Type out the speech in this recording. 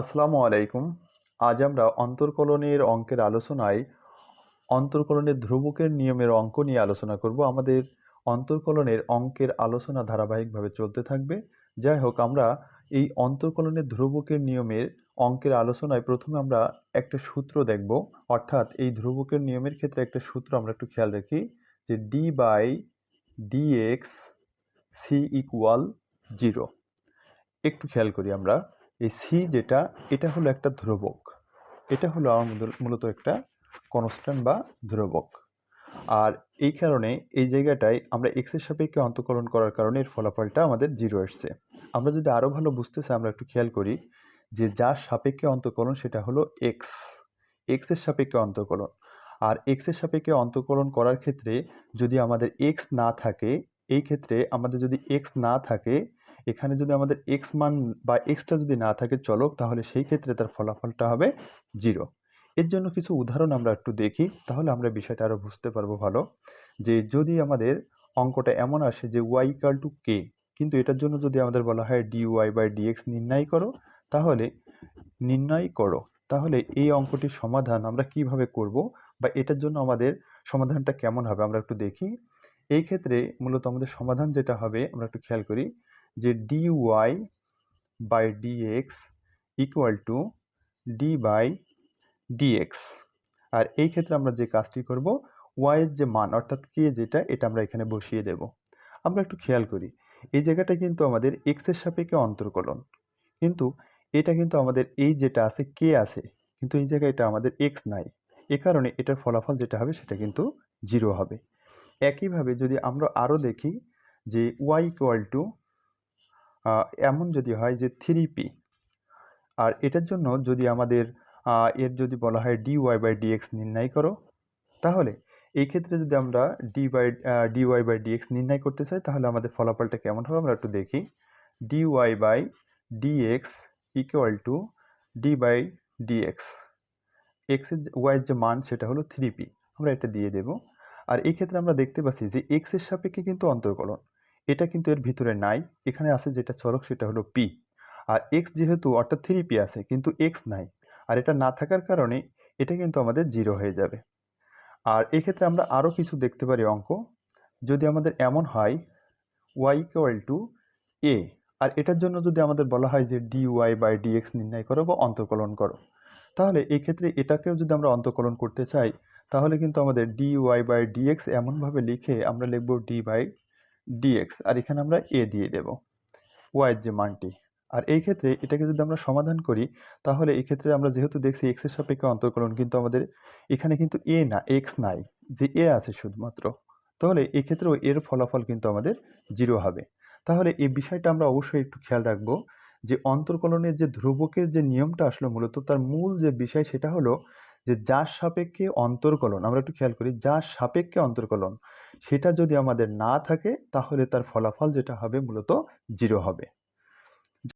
আসসালামু আলাইকুম। আজ আমরা অন্তর্কলনের অঙ্কের আলোচনায় অন্তর্কলনের ধ্রুবকের নিয়মের অঙ্ক নিয়ে আলোচনা করব। আমাদের অন্তর্কলনের অঙ্কের আলোচনা ধারাবাহিকভাবে চলতে থাকবে। যাই হোক, আমরা এই অন্তর্কলনের ধ্রুবকের নিয়মের অঙ্কের আলোচনায় প্রথমে আমরা একটা সূত্র দেখব। অর্থাৎ এই ধ্রুবকের নিয়মের ক্ষেত্রে একটা সূত্র আমরা একটু খেয়াল রাখি যে d by dx C equal zero একটু খেয়াল করি আমরা। এই সি যেটা, এটা হলো একটা ধ্রুবক। এটা হলো আমাদের মূলত একটা কনস্ট্যান্ট বা ধ্রুবক। আর এই কারণে এই জায়গাটায় আমরা এক্সের সাপেক্ষে অন্তকলন করার কারণে এর ফলাফলটা আমাদের জিরো এসছে আমরা যদি আরও ভালো বুঝতে চাই, আমরা একটু খেয়াল করি যে যার সাপেক্ষে অন্তকলন সেটা হলো এক্স এক্সের সাপেক্ষে অন্তকলন আর এক্সের সাপেক্ষে অন্তকলন করার ক্ষেত্রে যদি আমাদের এক্স না থাকে, এই ক্ষেত্রে আমাদের যদি এক্স না থাকে এখানে যদি আমাদের এক্স মান বা এক্সটা যদি না থাকে চলক, তাহলে সেই ক্ষেত্রে তার ফলাফলটা হবে জিরো। এর জন্য কিছু উদাহরণ আমরা একটু দেখি, তাহলে আমরা বিষয়টা আরও বুঝতে পারব ভালো। যে যদি আমাদের অঙ্কটা এমন আসে যে ওয়াই ইকাল টু কে কিন্তু এটার জন্য যদি আমাদের বলা হয় ডি ওয়াই বাই ডিএক্স নির্ণয় করো, তাহলে নির্ণয় করো। তাহলে এই অঙ্কটির সমাধান আমরা কীভাবে করব বা এটার জন্য আমাদের সমাধানটা কেমন হবে আমরা একটু দেখি। এই ক্ষেত্রে মূলত আমাদের সমাধান যেটা হবে, আমরা একটু খেয়াল করি। যে d y by dx equal to d by dx আর এই ক্ষেত্রে আমরা যে কাজটি করব ওয়াইয়ের যে মান, অর্থাৎ কে যেটা, এটা আমরা এখানে বসিয়ে দেব। আমরা একটু খেয়াল করি, এই জায়গাটা কিন্তু আমাদের এক্সের সাপেক্ষে অন্তর্কলন। কিন্তু এটা কিন্তু আমাদের এই যেটা আছে কে আছে, কিন্তু এই জায়গায় এটা আমাদের এক্স নাই। এ কারণে এটার ফলাফল যেটা হবে, সেটা কিন্তু জিরো হবে। একইভাবে যদি আমরা আরও দেখি যে ওয়াই ইকুয়াল টু এমন যদি হয় যে থ্রি পি আর এটার জন্য যদি আমাদের এর যদি বলা হয় ডি ওয়াই বাই ডিএক্স নির্ণয় করো, তাহলে এই ক্ষেত্রে যদি আমরা d by d y by dx নির্ণয় করতে চাই, তাহলে আমাদের ফলাফলটা কেমন হবে আমরা একটু দেখি। D y by dx equal to d by dx এক্সের ওয়াইয়ের যে মান সেটা হলো থ্রি পি আমরা এটা দিয়ে দেব। আর এই ক্ষেত্রে আমরা দেখতে পাচ্ছি যে এক্সের সাপেক্ষে কিন্তু অন্তর্কলন। এটা কিন্তু এর ভিতরে নাই। এখানে আছে যেটা চরক, সেটা হলো পি আর এক্স যেহেতু, অর্থাৎ থ্রি পি আছে, কিন্তু এক্স নাই। আর এটা না থাকার কারণে এটা কিন্তু আমাদের জিরো হয়ে যাবে। আর এক্ষেত্রে আমরা আরও কিছু দেখতে পারি অঙ্ক। যদি আমাদের এমন হয় ওয়াই ইকুয়াল টু এ আর এটার জন্য যদি আমাদের বলা হয় যে ডি ওয়াই বাই ডিএক্স নির্ণয় করো বা অন্তর্কলন করো, তাহলে এই ক্ষেত্রে এটাকেও যদি আমরা অন্তর্কলন করতে চাই, তাহলে কিন্তু আমাদের ডি ওয়াই বাই ডিএক্স এমনভাবে লিখে আমরা লিখব ডি বাই ডিএক্স আর এখানে আমরা এ দিয়ে দেব। ওয়াইয়ের যে মানটি। আর এই ক্ষেত্রে এটাকে যদি আমরা সমাধান করি, তাহলে এই ক্ষেত্রে আমরা যেহেতু দেখছি এক্সের সাপেক্ষে অন্তর্কলন কিন্তু আমাদের এখানে কিন্তু এ না এক্স নাই, যে এ আছে শুধুমাত্র। তাহলে এই ক্ষেত্রেও এর ফলাফল কিন্তু আমাদের জিরো হবে। তাহলে এই বিষয়টা আমরা অবশ্যই একটু খেয়াল রাখব যে অন্তর্কলনের যে ধ্রুবকের যে নিয়মটা আসলো মূলত, তার মূল যে বিষয় সেটা হলো যে যার সাপেক্ষে অন্তর্কলন, আমরা একটু খেয়াল করি, যার সাপেক্ষে অন্তর্কলন সেটা যদি আমাদের না থাকে তাহলে তার ফলাফল যেটা হবে মূলত জিরো হবে।